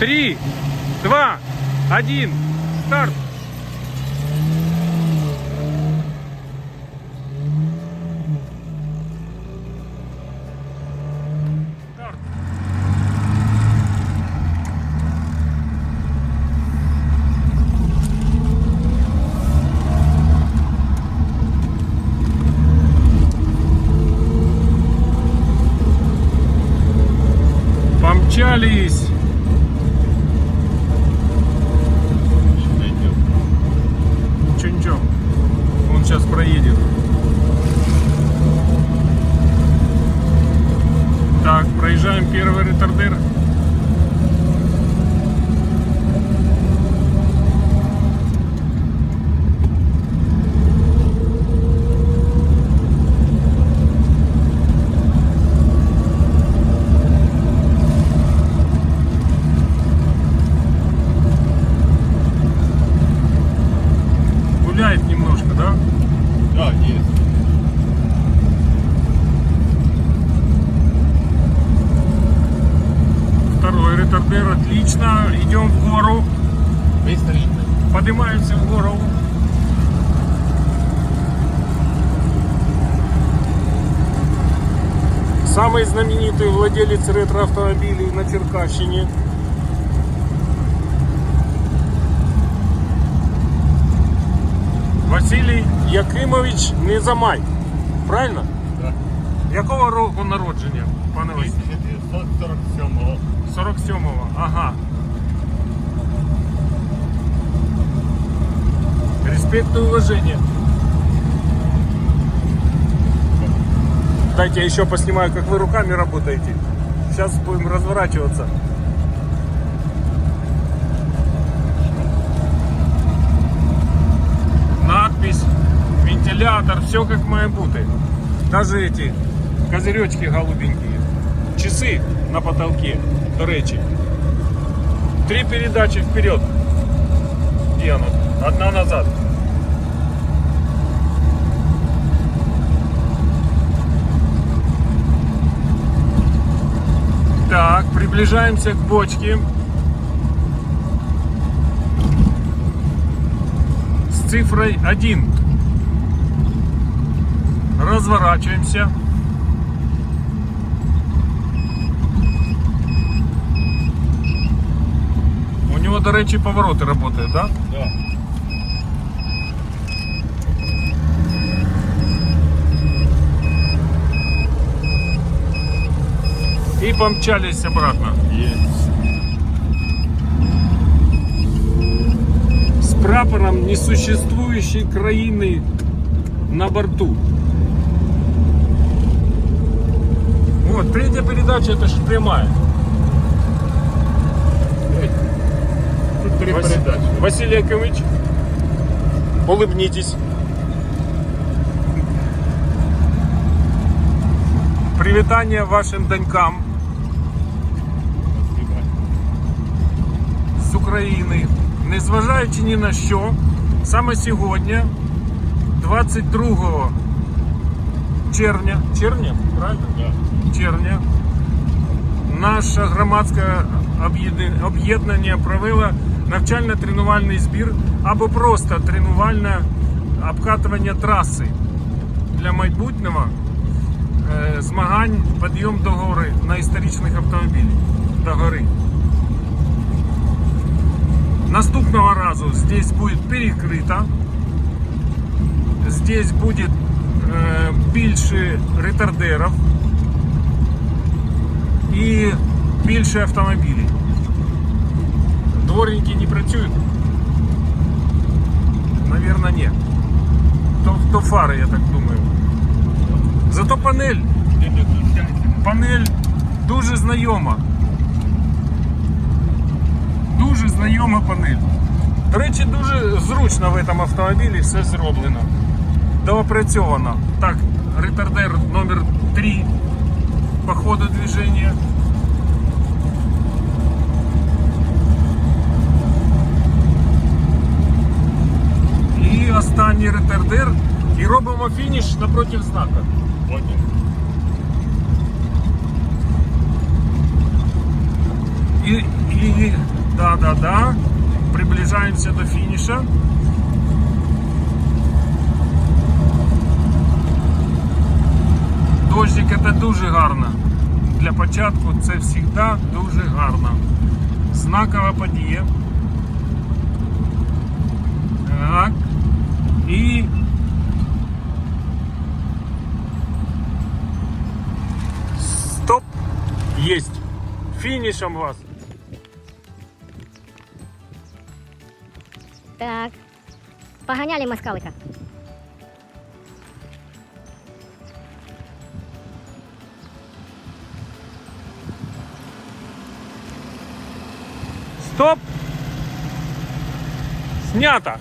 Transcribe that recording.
Три, два, один, старт. Помчались. Проезжаем первый ретардер. Гуляет немножко, да? Да, есть. Второй ретардер, отлично. Идем в гору. Поднимаемся в гору. Самый знаменитый владелец ретроавтомобилей на Черкащине. Василій Якимович Незамай. Правильно? Да. Якого року народження, пане Василь? 1947 47-го, ага. Респект и уважение. Дайте я еще поснимаю, как вы руками работаете. Сейчас будем разворачиваться. Надпись, вентилятор, все как має бути. Даже эти козыречки голубенькие. Часы на потолке, до речі. Три передачи вперед. Где оно? Одна назад. Так, приближаемся к бочке. С цифрой 1. Разворачиваемся. Него, до речі, повороти працюють, да? Да. И помчались обратно. Есть. С прапором несуществующей краины на борту. Вот, третья передача, это же прямая. Три Вас- передачи. Василий Яковлевич, улыбнитесь. Привітання вашим донькам з України. Незважаючи ні на що, саме сьогодні, 22 червня, червня, правильно? Да. червня наше громадське об'єднання провело навчально-тренувальний збір або просто тренувальне обкатування траси для майбутнього е, змагань підйом до гори на історичних автомобілях до гори. Наступного разу здесь будет перекрыто. Здесь будет э, більше ретардерів і більше автомобілів. Дворники не працюють? Наверное, ні. То, то фари, я так думаю. Зато панель, Не доключайте. панель дуже знайома. Дуже знайома панель. До речі, дуже зручно в цьому автомобілі все зроблено. Доопрацьовано. Так, ретардер номер 3 по ходу движения. І останній ретардер. І робимо фініш напротив знака. Понял. І, і Да-да. Приближаемся до финиша. Дощик це дуже гарно. Для початку це завжди дуже гарно. Знакова подія. Так. І стоп. Есть. Финишем вас. Так. Поганяли москалика. Стоп. Снято.